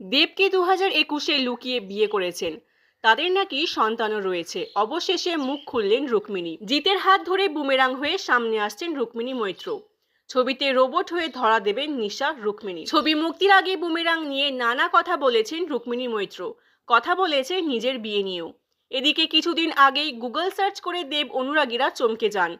দেবকে দু হাজার একুশে লুকিয়ে বিয়ে করেছেন। তাদের নাকি সন্তানও রয়েছে। অবশেষে মুখ খুললেন রুক্মিণী। জিতের হাত ধরে বুমেরাং হয়ে সামনে আসছেন রুক্মিণী মৈত্র। ছবিতে রোবট হয়ে ধরা দেবেন নিশা, রুক্মিণী। ছবি মুক্তির আগে বুমেরাং নিয়ে নানা কথা বলেছেন রুক্মিণী মৈত্র। কথা বলেছে নিজের বিয়ে নিয়েও। এদিকে কিছুদিন আগেই গুগল সার্চ করে দেব অনুরাগীরা চমকে যান।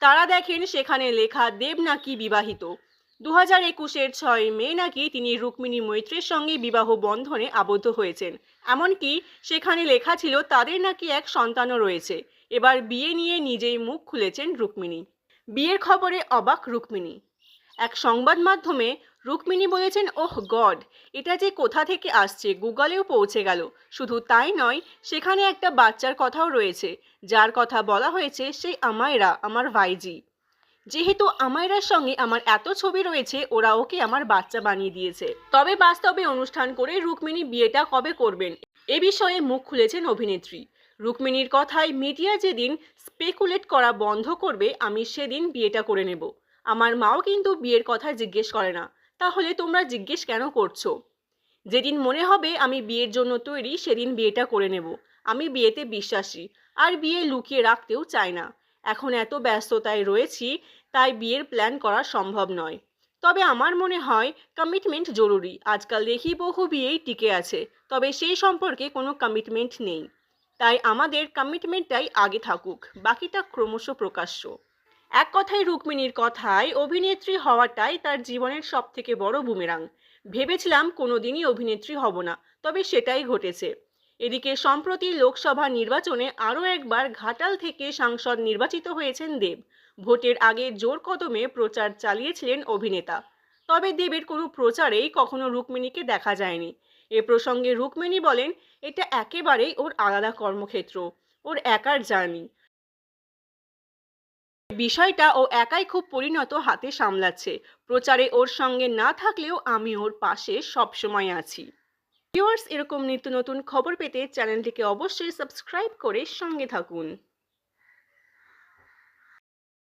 তারা দেখেন সেখানে লেখা দেব নাকি বিবাহিত। দু হাজার একুশের ছয় মে নাকি তিনি রুক্মিণী মৈত্রের সঙ্গে বিবাহ বন্ধনে আবদ্ধ হয়েছেন। এমনকি সেখানে লেখা ছিল, তাদের নাকি এক সন্তানও রয়েছে। এবার বিয়ে নিয়ে নিজেই মুখ খুলেছেন রুক্মিণী। বিয়ের খবরে অবাক রুক্মিণী। এক সংবাদ মাধ্যমে রুক্মিণী বলেছেন, ওহ গড, এটা যে কোথা থেকে আসছে? গুগলেও পৌঁছে গেল। শুধু তাই নয়, সেখানে একটা বাচ্চার কথাও রয়েছে। যার কথা বলা হয়েছে, সেই আমায়রা, আমার ভাইজি। যেহেতু আমায়রার সঙ্গে আমার এত ছবি রয়েছে, ওরা ওকে আমার বাচ্চা বানিয়ে দিয়েছে। তবে বাস্তবে অনুষ্ঠান করে রুক্মিণী বিয়েটা কবে করবেন? এ বিষয়ে মুখ খুলেছেন অভিনেত্রী। রুক্মিণীর কথায় মিডিয়া যেদিন স্পেকুলেট করা বন্ধ করবে, আমি সেদিন বিয়েটা করে নেব। আমার মাও কিন্তু বিয়ের কথা জিজ্ঞেস করে না। তাহলে তোমরা জিজ্ঞেস কেন করছ? যেদিন মনে হবে আমি বিয়ের জন্য তৈরি, সেদিন বিয়েটা করে নেব। আমি বিয়েতে বিশ্বাসী, আর বিয়ে লুকিয়ে রাখতেও চাই না। এখন এত ব্যস্ততায় রয়েছি তাই বিয়ের প্ল্যান করা সম্ভব নয়। তবে আমার মনে হয় কমিটমেন্ট জরুরি। আজকাল দেখি বহু বিয়েই টিকে আছে, তবে সেই সম্পর্কে কোনো কমিটমেন্ট নেই। তাই আমাদের কমিটমেন্টটাই আগে থাকুক, বাকিটা ক্রমশ প্রকাশ্য। এক কথায় রুক্মিণীর কথায় অভিনেত্রী হওয়াটাই তার জীবনের সব থেকে বড় বুমেরাং ভেবেছিলাম কোনোদিনই অভিনেত্রী হব না, তবে সেটাই ঘটেছে। এদিকে সম্প্রতি লোকসভা নির্বাচনে আরও একবার ঘাটাল থেকে সাংসদ নির্বাচিত হয়েছেন দেব। ভোটের আগে জোর কদমে প্রচার চালিয়েছিলেন অভিনেতা। তবে দেবের কোনো প্রচারেই কখনো রুক্মিণীকে দেখা যায়নি। এ প্রসঙ্গে রুক্মিণী বলেন, এটা একেবারেই ওর আলাদা কর্মক্ষেত্র, ওর একার জার্নি। বিষয়টা ও একাই খুব পরিণত হাতে সামলাচ্ছে। প্রচারে ওর সঙ্গে না থাকলেও আমি ওর পাশে সবসময় আছি। ভিউয়ার্স এরকম নিত্য নতুন খবর পেতে চ্যানেলটিকে অবশ্যই সাবস্ক্রাইব করে সঙ্গে থাকুন।